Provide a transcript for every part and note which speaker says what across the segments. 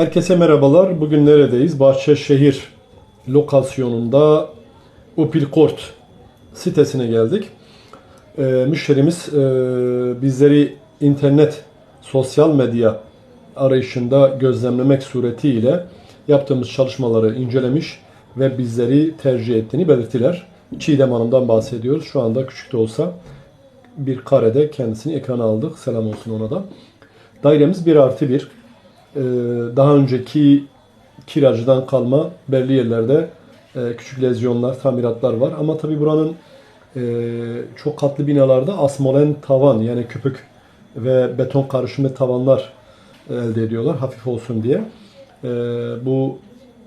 Speaker 1: Herkese merhabalar. Bugün neredeyiz? Bahçeşehir lokasyonunda Upilkort sitesine geldik. Ee, müşterimiz e, bizleri internet, sosyal medya arayışında gözlemlemek suretiyle yaptığımız çalışmaları incelemiş ve bizleri tercih ettiğini belirttiler. Çiğdem Hanım'dan bahsediyoruz. Şu anda küçük de olsa bir karede kendisini ekrana aldık. Selam olsun ona da. Dairemiz 1 artı 1. Ee, daha önceki kiracıdan kalma belli yerlerde e, küçük lezyonlar, tamiratlar var. Ama tabi buranın e, çok katlı binalarda asmolen tavan yani köpük ve beton karışımı tavanlar elde ediyorlar hafif olsun diye. E, bu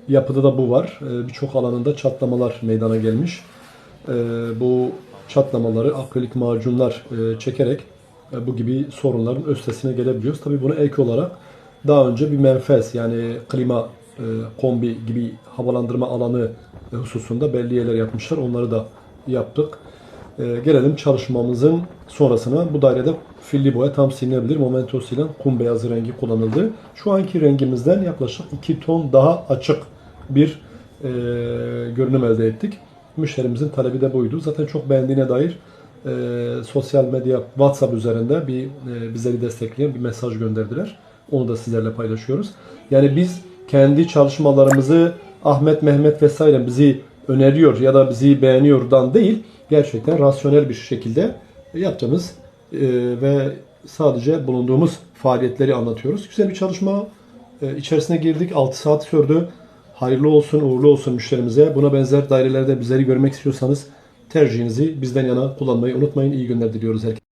Speaker 1: yapıda da bu var. E, Birçok alanında çatlamalar meydana gelmiş. E, bu çatlamaları akrilik macunlar e, çekerek e, bu gibi sorunların üstesine gelebiliyoruz. Tabii buna ek olarak daha önce bir menfez yani klima, e, kombi gibi havalandırma alanı e, hususunda belli yerler yapmışlar. Onları da yaptık. E, gelelim çalışmamızın sonrasına. Bu dairede filli boya tam silinebilir. Momento silen kum beyazı rengi kullanıldı. Şu anki rengimizden yaklaşık 2 ton daha açık bir e, görünüm elde ettik. Müşterimizin talebi de buydu. Zaten çok beğendiğine dair e, sosyal medya WhatsApp üzerinde bir e, bizleri destekleyen bir mesaj gönderdiler. Onu da sizlerle paylaşıyoruz. Yani biz kendi çalışmalarımızı Ahmet, Mehmet vesaire bizi öneriyor ya da bizi beğeniyordan değil, gerçekten rasyonel bir şekilde yaptığımız e, ve sadece bulunduğumuz faaliyetleri anlatıyoruz. Güzel bir çalışma e, içerisine girdik. 6 saat sürdü. Hayırlı olsun, uğurlu olsun müşterimize. Buna benzer dairelerde bizleri görmek istiyorsanız tercihinizi bizden yana kullanmayı unutmayın. İyi günler diliyoruz herkese.